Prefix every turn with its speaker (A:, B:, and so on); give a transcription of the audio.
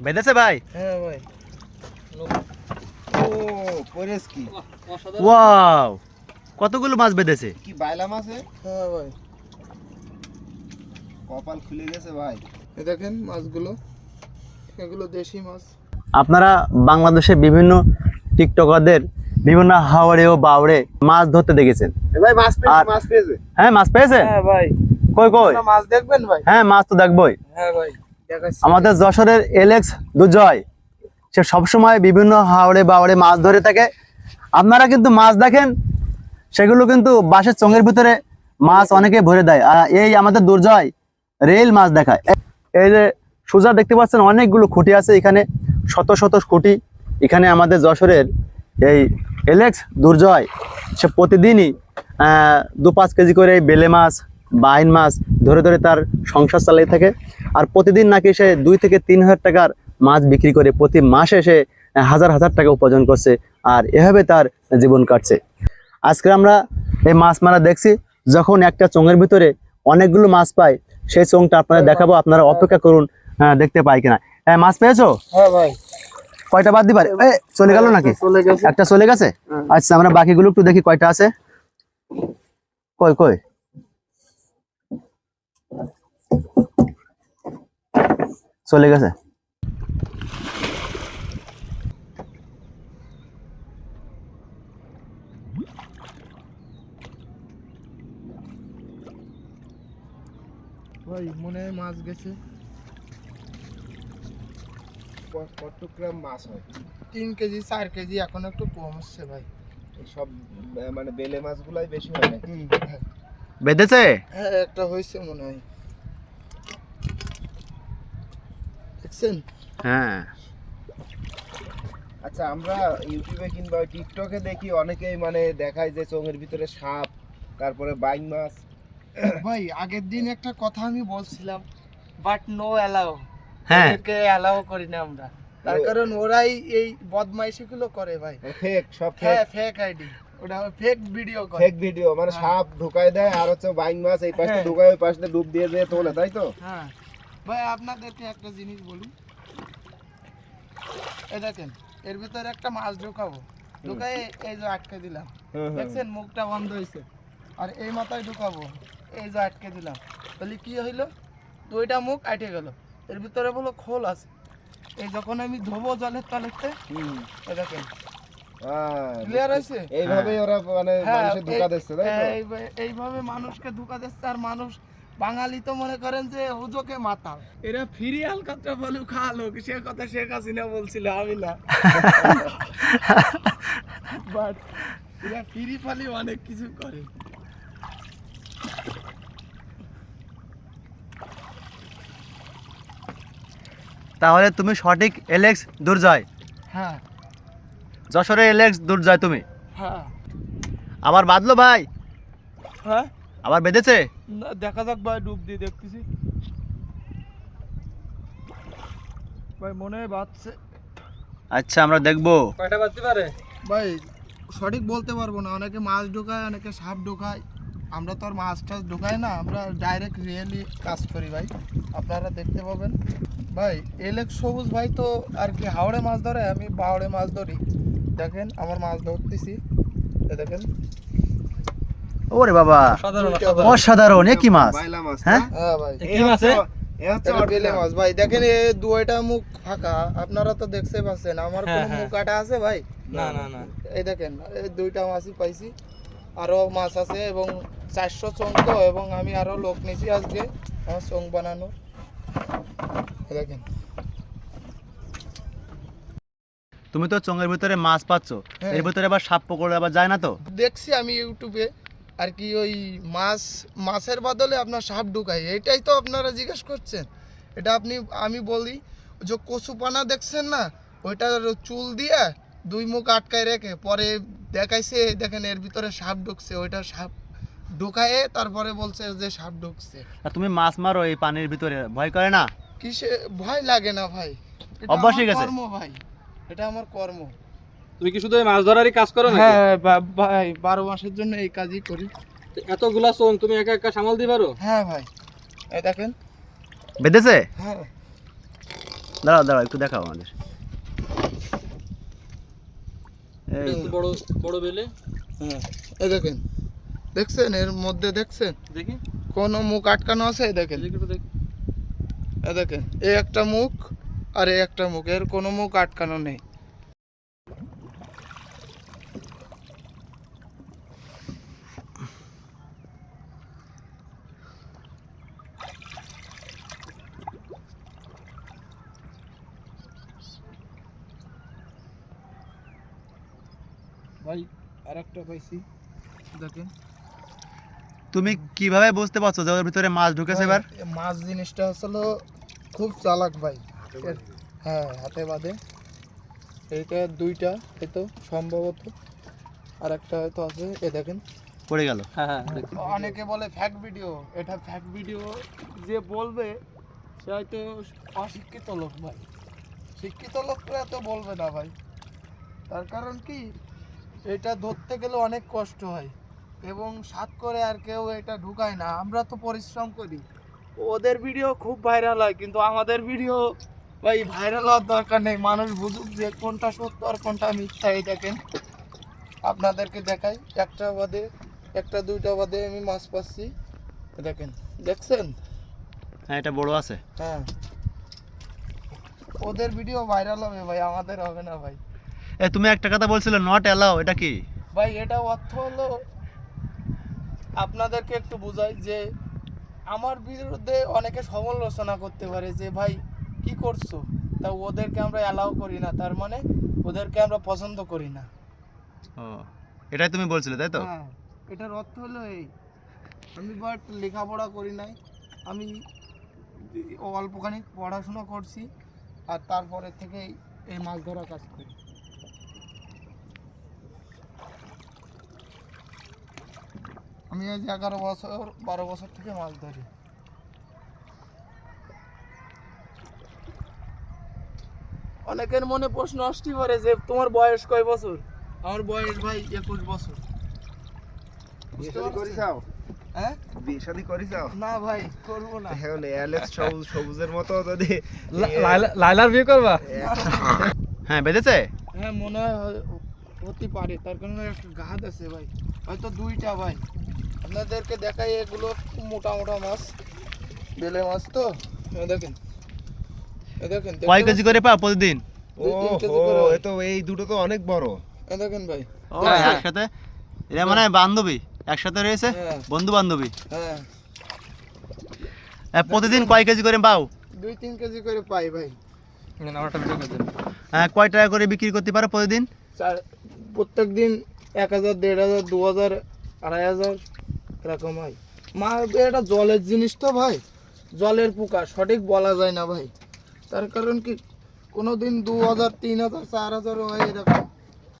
A: বেঁধেছে ভাই?
B: হ্যাঁ ভাই।
C: ও পরেশ কি?
A: ওয়াও কতগুলো মাছ বেঁধেছে?
C: কি বাইলা মাছে
B: হ্যাঁ ভাই।
C: কপাল খুলে গেছে ভাই।
B: এ দেখেন মাছগুলো। এগুলো দেশি মাছ।
A: আপনারা বাংলাদেশে বিভিন্ন টিকটকারদের বিভিন্ন হাওড়ে ও বাওড়ে মাছ ধরতে দেখেছেন।
C: ভাই মাছ পেয়েছে মাছ পেয়েছে।
A: হ্যাঁ মাছ পেয়েছে
B: হ্যাঁ ভাই।
A: কই কই?
B: মাছ দেখবেন ভাই?
A: হ্যাঁ মাছ তো দেখবই।
B: হ্যাঁ ভাই।
A: আমাদের যশোরের এলেক্স দুজয়, সে সবসময় বিভিন্ন হাওড়ে বাওড়ে মাছ ধরে থাকে। আপনারা কিন্তু মাছ দেখেন, সেগুলো কিন্তু বাঁশের চোঙের ভিতরে মাছ অনেকে ভরে দেয়। আর এই আমাদের দুর্জয় রেল মাছ দেখায়। এই যে সোজা দেখতে পাচ্ছেন, অনেকগুলো খুঁটি আছে এখানে, শত শত খুঁটি এখানে আমাদের যশোরের। এই এলেক্স দুর্জয়, সে প্রতিদিনই দু পাঁচ কেজি করে এই বেলে মাছ বাইন মাছ ধরে ধরে তার সংসার চালিয়ে থাকে। আর প্রতিদিন নাকি সে দুই থেকে তিন হাজার টাকার মাছ বিক্রি করে প্রতি মাসে সে হাজার হাজার টাকা উপার্জন করছে আর এভাবে তার জীবন কাটছে। আজকে আমরা এই মাছ মারা দেখছি যখন একটা চোঙের ভিতরে অনেকগুলো মাছ পায় সেই চোঙটা আপনারা দেখাবো আপনারা অপেক্ষা করুন দেখতে পাই কিনা। হ্যাঁ মাছ পেয়েছ?
B: হ্যাঁ ভাই।
A: কয়টা বাদ দিবার? এ চলে গেল নাকি? একটা চলে গেছে?
B: হ্যাঁ।
A: আচ্ছা আমরা বাকিগুলো একটু দেখি কয়টা আছে। কই কই? চলে গেছে।
B: ভাই মনে হয় মাছ গেছে।
C: কত গ্রাম মাছ হয়?
B: তিন কেজি চার কেজি এখন একটু কম হচ্ছে ভাই।
C: সব মানে বেলে মাছগুলাই বেশি হয় না
B: হ্যাঁ।
A: বেঁধেছে?
B: হ্যাঁ একটা হয়েছে মনে হয়। দেখছেন?
A: হ্যাঁ।
C: আচ্ছা আমরা ইউটিউবে কিংবা টিকটকে দেখি অনেকেই মানে দেখায় যে চোঙের ভিতরে সাপ তারপরে বাইং মাছ।
B: ভাই আগের দিন একটা কথা আমি বলছিলাম বাট নো অ্যালাউ
A: হ্যাঁ।
B: ওদেরকে অ্যালাউ করি না আমরা। তার কারণ ওরাই এই বদমাইশি গুলো করে ভাই।
C: ফেক সব
B: হ্যাঁ
C: ফেক
B: ফেক আইডি ওটা ফেক ভিডিও করে।
C: ফেক ভিডিও মানে
B: হ্যাঁ।
C: সাপ ঢুকায় দেয় আর হচ্ছে বাইং মাছ এই পাশে
B: হ্যাঁ।
C: ঢুকায় ওই পাশে ডুব দিয়ে দিয়ে তোলে তাই তো?
B: হ্যাঁ। ভাই আপনাদেরকে একটা জিনিস বলি। এই দেখেন এর ভিতরে একটা মাছ ঢুকাবো। ঢুকাই এই যে আটকে দিলাম।
C: হুম, হুম।
B: দেখছেন মুখটা বন্ধ হয়েছে। আর এই মাথায় ঢুকাবো এই যে আটকে দিলাম। তাহলে কি হইল? দুইটা মুখ আটকে গেল। এর ভিতরে বলো খোল আছে। এই যখন আমি ধোবো জলের তলেতে দেখেন। ক্লিয়ার হয়েছে
C: এইভাবেই ওরা মানে
B: হ্যাঁ,
C: মানুষের ধোকা দিচ্ছে তাই তো?
B: এইভাবে মানুষকে ধোকা দিচ্ছে আর মানুষ বাঙালি তো মনে করেন যে হুজোকে মাথা এরা ফিরি আলকাতরা বলু খালো সে কথা শেখ হাসিনা বলছিল আমি না। বাট এরা ফিরি ফালি অনেক কিছু করে।
A: তাহলে তুমি সঠিক এলেক্স দুর্জয়।
B: হ্যাঁ।
A: যশোরের এলেক্স দুর্জয় তুমি।
B: হ্যাঁ।
A: আবার বাদলো ভাই।
B: হ্যাঁ?
A: আবার বেঁধেছে?
B: না, দেখা যাক ভাই ডুব দিয়ে দেখতেছি। ভাই মনে হয়
A: আচ্ছা আমরা দেখব।
B: কয়টা বাজতে পারে? ভাই সঠিক বলতে পারব না। অনেকে মাছ ঢোকায় অনেকে সাপ ঢোকায়। আমরা তো আর মাছ টাছ ঢোকাই না আমরা ডাইরেক্ট রিয়েলি কাজ করি ভাই। আপনারা দেখতে পাবেন। ভাই এলেক সবুজ ভাই তো আর কি হাওড়ে মাছ ধরে আমি বাওড়ে মাছ ধরি। দেখেন আমার মাছ ধরতেছি। এ দেখেন।
A: ওরে বাবা। অসাধারণ এ কি মাছ? হ্যাঁ?
B: হ্যাঁ?
C: original।
B: মাছ ভাই। দেখেন দুইটা মুখ ফাঁকা। আপনারা তো দেখতে পাচ্ছেন। আমার কোনো মুখ কাটা আছে ভাই?
C: না না না।
B: এই দেখেন এই দুইটা মাছই পাইছি। আরও মাছ আছে এবং চারশো চোং তো এবং আমি আরও লোক নিছি আজকে আমার চোং বানানো দেখেন।
A: তুমি তো চোঙের ভিতরে মাছ পাচ্ছ।
B: হ্যাঁ।
A: এর ভিতরে আবার সাপ পকড়ে আবার যায় না তো?
B: দেখছি আমি ইউটিউবে। আর কি ওই মাছ মাছের বদলে আপনার সাপ ঢুকাই এটাই তো আপনারা জিজ্ঞেস করছেন। এটা আপনি আমি বলি যে কচুপানা দেখছেন না? ওইটার চুল দিয়ে দুই মুখ আটকায় রেখে পরে দেখাইছে দেখেন এর ভিতরে সাপ ঢুকছে ওইটা সাপ ঢুকায়ে তারপরে বলছে যে সাপ ঢুকছে।
A: আর তুমি মাছ মারো এই পানির ভিতরে ভয় করে না?
B: কিসে? ভয় লাগে না ভাই।
A: অভ্যাস হয়ে গেছে।
B: কর্ম ভাই। এটা আমার কর্ম।
D: তুমি কি শুধু মাছ ধরারই কাজ করো নাকি?
B: হ্যাঁ ভাই বারো মাসের জন্য এই কাজই করি।
D: এতগুলা চোং তুমি একা একা সামাল দিতে পারো
B: হ্যাঁ ভাই এই দেখেন।
A: বেঁধেছে?
B: হ্যাঁ।
A: দাঁড়াও দাঁড়াও একটু দেখাও আমাদের। এই
D: বড় বড় বেলে?
B: হ্যাঁ এই দেখেন। দেখছেন? এর মধ্যে দেখছেন?
D: দেখি।
B: কোনো মুখ আটকানো আছে? এই দেখেন।
D: দেখি
B: এ দেখেন এই একটা মুখ আর এই একটা মুখ এর কোনো মুখ আটকানো নেই। ভাই আর একটা পাইছি। দেখেন।
A: তুমি কীভাবে বুঝতে পারছ যে ওর ভিতরে মাছ ঢুকেছে এবার?
B: মাছ জিনিসটা আসলে খুব চালাক ভাই। হ্যাঁ হাতে বাঁধে এইটা দুইটা এই তো সম্ভবত। আর একটা হয়তো আছে এ দেখেন।
A: পড়ে গেল।
D: হ্যাঁ হ্যাঁ
B: অনেকে বলে ফ্যাক ভিডিও এটা ফ্যাক ভিডিও যে বলবে সে হয়তো অশিক্ষিত লোক ভাই। শিক্ষিত লোকরা তো বলবে না ভাই। তার কারণ কি? এটা ধরতে গেলে অনেক কষ্ট হয়। এবং সাত করে আর কেউ এটা ঢুকায় না। আমরা তো পরিশ্রম করি। ওদের ভিডিও খুব ভাইরাল হয় কিন্তু আমাদের ভিডিও ভাই ভাইরাল হওয়ার দরকার নেই। মানুষ বুঝুক যে কোনটা সত্য আর কোনটা মিথ্যা। এই দেখেন আপনাদেরকে দেখাই। একটা বাদে একটা দুইটা বাদে আমি মাছ পাচ্ছি। দেখেন দেখছেন?
A: হ্যাঁ এটা বড় আছে।
B: হ্যাঁ। ওদের ভিডিও ভাইরাল হবে ভাই আমাদের হবে না ভাই।
A: এ তুমি একটা কথা বলছিলে নট অ্যালাউ এটা কি?
B: ভাই এটা অর্থ হলো আপনাদেরকে একটু বুঝাই যে আমার বিরুদ্ধে অনেকে সমালোচনা করতে পারে যে ভাই কি করছ? তা ওদেরকে আমরা অ্যালাউ করি না তার মানে ওদেরকে আমরা পছন্দ করি না।
A: ও এটাই তুমি বলছিলে তাই তো?
B: হ্যাঁ এটার অর্থ হলো এই। আমি বাট লেখাপড়া করি নাই আমি অল্পখানি পড়াশোনা করছি আর তারপরে থেকে এই মাছ ধরা কাজ করি। আমি আজ এগারো বছর বারো বছর থেকে মাছ ধরি। অনেকের মনে প্রশ্ন আসতেই পারে যে তোমার বয়স কয় বছর? আমার বয়স ভাই একুশ বছর। হ্যাঁ? করব না।
C: এখন সবুজ সবুজের মতো যদি
D: লাইলার বিয়ে করবা?
A: হ্যাঁ বেঁধেছে?
B: হ্যাঁ মনে হয় হয়- হতে পারে তার কারণে একটা গাছ আছে ভাই। হয়তো দুইটা ভাই। আপনাদেরকে দেখাই এগুলো খুব মোটা মোটা মাছ বেলে মাছ তো। এ দেখেন এ দেখেন
A: কয় কেজি করে পাও প্রতিদিন?
C: ও
B: হয়।
C: তো এই দুটো তো অনেক বড়।
B: দেখেন ভাই।
A: ও একসাথে? এরা মানে বান্ধবী একসাথে রয়েছে?
B: হ্যাঁ।
A: বন্ধু বান্ধবী
B: হ্যাঁ
A: প্রতিদিন কয় কেজি করে পাও?
B: দুই তিন কেজি করে পাই ভাই।
A: হ্যাঁ কয় টাকা করে বিক্রি করতে পারো প্রতিদিন?
B: চার প্রত্যেক দিন এক হাজার দেড় হাজার দু হাজার আড়াই হাজার। এরকম হয়। মা, এটা জলের জিনিস তো ভাই। জলের পোকা, সঠিক বলা যায় না ভাই। তার কারণ কি কোনো দিন দু হাজার, তিন হাজার, চার হাজার হয় এরকম।